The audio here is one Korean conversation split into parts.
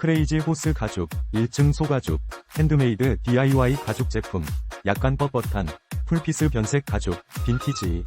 크레이지 호스 가죽, 1층 소가죽, 핸드메이드 DIY 가죽 제품, 약간 뻣뻣한, 풀피스 변색 가죽, 빈티지.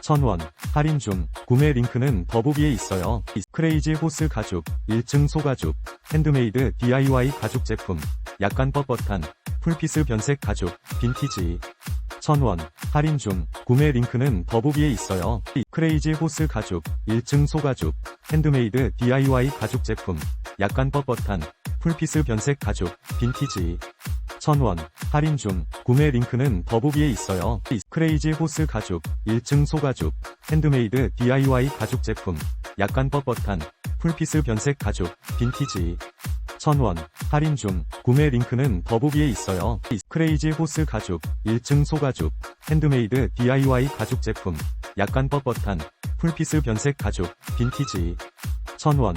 천원, 할인 중, 구매 링크는 더보기에 있어요. 크레이지 호스 가죽, 1층 소가죽, 핸드메이드 DIY 가죽 제품, 약간 뻣뻣한, 풀피스 변색 가죽, 빈티지. 천원, 할인 중, 구매 링크는 더보기에 있어요. 크레이지 호스 가죽, 1층 소가죽, 핸드메이드 DIY 가죽 제품, 약간 뻣뻣한, 풀피스 변색 가죽, 빈티지. 천원, 할인 중, 구매 링크는 더보기에 있어요. 크레이지 호스 가죽, 1층 소가죽, 핸드메이드 DIY 가죽 제품, 약간 뻣뻣한, 풀피스 변색 가죽, 빈티지. 천원, 할인 중, 구매 링크는 더보기에 있어요. 크레이지 호스 가죽, 1층 소가죽, 핸드메이드 DIY 가죽 제품, 약간 뻣뻣한, 풀피스 변색 가죽, 빈티지. 천원,